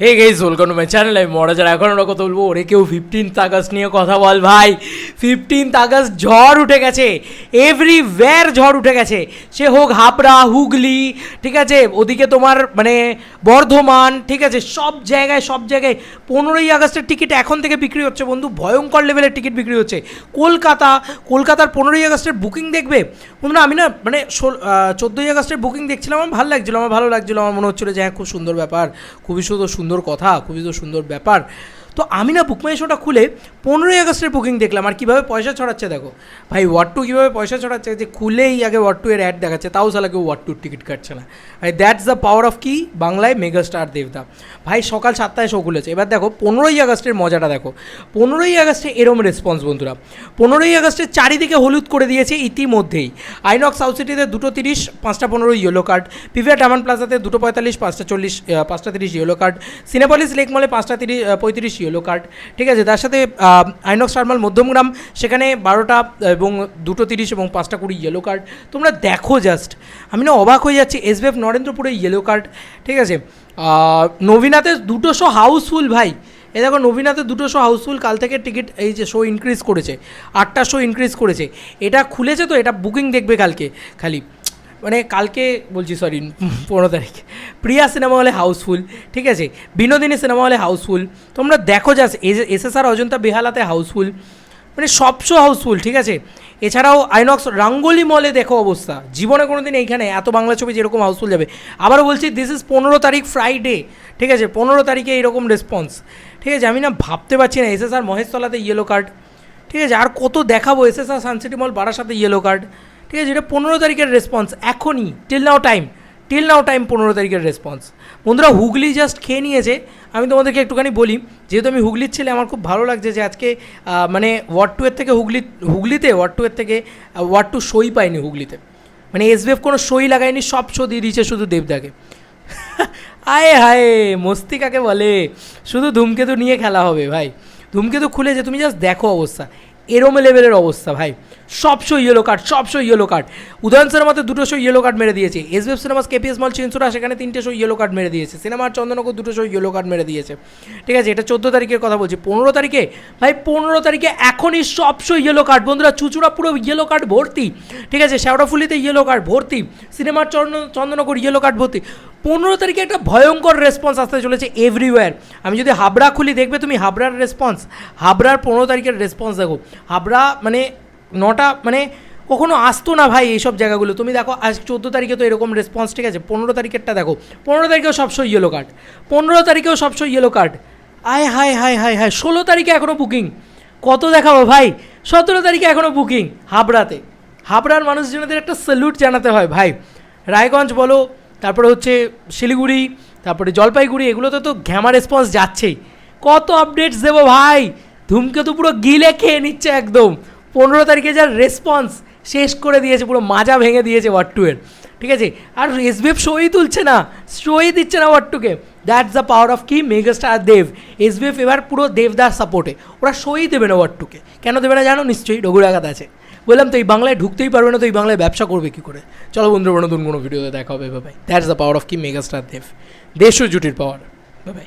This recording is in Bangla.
Hey guys welcome to my channel আমি মরাজার এখন আমরা কথা বলব ওরে কেউ ফিফটিন্থ আগস্ট নিয়ে কথা বল ভাই। ফিফটিন্থ আগস্ট ঝড় উঠে গেছে। এভরিওয়্যার ঝড় উঠে গেছে। সে হোক হাবড়া, হুগলি, ঠিক আছে? ওদিকে তোমার মানে বর্ধমান, ঠিক আছে? সব জায়গায় সব জায়গায় পনেরোই আগস্টের টিকিট এখন থেকে বিক্রি হচ্ছে বন্ধু। ভয়ঙ্কর লেভেলের টিকিট বিক্রি হচ্ছে। কলকাতা, কলকাতার পনেরোই আগস্টের বুকিং দেখবে? বন্ধুরা, আমি না মানে চোদ্দোই আগস্টের বুকিং দেখছিলাম, আমার ভালো লাগছিল, আমার ভালো লাগছিল, আমার মনে হচ্ছিল যে হ্যাঁ খুব সুন্দর ব্যাপার, খুবই সুন্দর সুন্দর কথা, খুবই তো সুন্দর ব্যাপার। তো আমি না বুকমাই শোটা খুলে পনেরোই আগস্টের বুকিং দেখলাম, আর কীভাবে পয়সা ছড়াচ্ছে দেখো। ভাই ওয়ার্ড টু কীভাবে পয়সা ছড়াচ্ছে? যে খুলেই আগে ওয়ার্ড টু এর অ্যাড দেখাচ্ছে, তাও সালা কেউ ওয়ার্ড টুর টিকিট কাটছে না। ভাই দ্যাটস দ্য পাওয়ার অফ কি বাংলায় মেগাস্টার দেবদা ভাই, সকাল সাতটায় শো খুলেছে। এবার দেখো, পনেরোই আগস্টের মজাটা দেখো। পনেরোই আগস্টে এরম রেসপন্স বন্ধুরা। পনেরোই আগস্টে চারিদিকে হলুদ করে দিয়েছে ইতিমধ্যেই। আইনক্স সাউথ সিটিতে দুটো তিরিশ, পাঁচটা পনেরো ইয়েলো কার্ড পিভিআর ডামান প্লাজাতে দুটো পঁয়তাল্লিশ, পাঁচটা চল্লিশ পাঁচটা তিরিশ ইয়েলো কার্ড সিনেপলিস লেক মলে পাঁচটা তিরিশ পঁয়ত্রিশ ইয়েলো কার্ড ঠিক আছে, তার সাথে আইনক্স টার্মাল মধ্যমগ্রাম, সেখানে বারোটা এবং দুটো তিরিশ এবং পাঁচটা কুড়ি ইয়েলো কার্ড তোমরা দেখো জাস্ট আমি না অবাক হয়ে যাচ্ছি এসবিএফ নরেন্দ্রপুরে ইয়েলো কার্ড ঠিক আছে নবীনাথের দুটো শো হাউসফুল ভাই। এ দেখো, নবীনাথের দুটো শো হাউসফুল কাল থেকে টিকিট এই যে শো ইনক্রিজ করেছে, আটটা শো ইনক্রিজ করেছে। এটা খুলেছে তো, এটা বুকিং দেখবে কালকে, খালি। মানে কালকে বলছি সরি পনেরো তারিখ। প্রিয়া সিনেমা হলে হাউসফুল, ঠিক আছে? বিনোদিনী সিনেমা হলে হাউসফুল। তোমরা দেখো যাস এস এস আর অজন্তা বেহালাতে হাউসফুল। মানে সব শো হাউসফুল, ঠিক আছে? এছাড়াও আইনক্স রাঙ্গলি মলে দেখো অবস্থা। জীবনে কোনো দিন এইখানে এত বাংলা ছবি যেরকম হাউসফুল যাবে। আবারও বলছি দিস ইজ পনেরো তারিখ ফ্রাইডে ঠিক আছে? পনেরো তারিখে এইরকম রেসপন্স ঠিক আছে, আমি না ভাবতে পারছি না এস এস আর মহেশতলাতে ইয়েলো কার্ড ঠিক আছে, আর কত দেখাবো S S R sun city mall বারাসাতে ইয়েলো কার্ড ঠিক আছে এটা পনেরো তারিখের রেসপন্স এখনই। Till now time till now time পনেরো তারিখের রেসপন্স বন্ধুরা, হুগলি জাস্ট খেয়ে নিয়েছে। আমি তোমাদেরকে একটুখানি বলি, যেহেতু আমি হুগলির ছেলে, আমার খুব ভালো লাগছে যে আজকে মানে ওয়ার্ড টু এর থেকে হুগলি, হুগলিতে ওয়ার্ড টু এর থেকে ওয়ার্ড টু সই পায়নি হুগলিতে। মানে এসবিএফ কোনো সই লাগায়নি, সব শো দিয়ে দিয়েছে শুধু দেবদাকে। আয় হায়, মস্তি কাকে বলে? শুধু ধূমকেতু নিয়ে খেলা হবে ভাই। ধূমকেতু খুলেছে, তুমি জাস্ট দেখো অবস্থা। এরম লেভেলের অবস্থা, ভাই। সব শো ইয়েলো কার্ড সব শো ইয়েলো কার্ড উদয়ন সিনেমাতে দুটো শো ইয়েলো কার্ড মেরে দিয়েছে। S SBF cinemas KPS mall Chinsurah সেখানে তিনটে শো ইয়েলো কার্ড মেরে দিয়েছে। সিনেমার চন্দনকর দুটো শো ইয়েলো কার্ড মেরে দিয়েছে। ঠিক আছে, এটা চোদ্দ তারিখের কথা বলছি। পনেরো তারিখে, ভাই, পনেরো তারিখে এখনই সব শো ইয়েলো কার্ড বন্ধুরা, চুচুড়া পুরো ইয়েলো কার্ড ভর্তি। ঠিক আছে শ্যাওড়াফুলিতে ইয়েলো কার্ড ভর্তি। সিনেমার চন্দন চন্দনকর ইয়েলো কার্ড ভর্তি। পনেরো তারিখে একটা ভয়ঙ্কর রেসপন্স আসতে চলেছে এভরিওয়্যার আমি যদি হাবড়া খুলি, দেখবে তুমি হাবড়ার রেসপন্স হাবড়ার পনেরো তারিখের রেসপন্স দেখো। হাবড়া মানে নটা মানে কখনো আসতো না ভাই এইসব জায়গাগুলো। তুমি দেখো, আজ চোদ্দ তারিখে তো এরকম রেসপন্স ঠিক আছে, পনেরো তারিখেরটা দেখো। পনেরো তারিখেও সবসময় ইয়েলো কার্ড পনেরো তারিখেও সবসময় ইয়েলো কার্ড আয় হায় হায় হায় হায়, ষোলো তারিখে এখনও বুকিং কত দেখাবো ভাই? সতেরো তারিখে এখনও বুকিং হাবড়াতে। হাবড়ার মানুষজনদের একটা স্যালুট জানাতে হয় ভাই। রায়গঞ্জ বলো তারপরে হচ্ছে শিলিগুড়ি, তারপরে জলপাইগুড়ি, এগুলোতে তো ঘ্যামা রেসপন্স যাচ্ছেই। কত আপডেটস দেবো ভাই? ধূমকেতু পুরো গিলে খেয়ে নিচ্ছে একদম। পনেরো তারিখে যার রেসপন্স শেষ করে দিয়েছে, পুরো মাজা ভেঙে দিয়েছে এর ঠিক আছে? আর এসবিএফ শোই তুলছে না। শোই দিচ্ছে না ওয়ার্ড টুকে দ্যাটস দ্য পাওয়ার অফ কি মেগাস্টার দেব এসবিএফ এবার পুরো দেবদার সাপোর্টে ওরা সই দেবে না ওয়ার্ড টুকে কেন দেবে না জানো? নিশ্চয়ই রঘুরাঘাত আছে। বললাম, তো এই বাংলায় ঢুকতেই পারবে না, তো এই বাংলায় ব্যবসা করবে কী করে? চলো বন্ধুরা নতুন কোনো ভিডিওতে দেখা হবে ভাই দ্যাটস দ্য পাওয়ার অফ কি মেগাস্টার দেব দেশ ও জুটির পাওয়ার বাই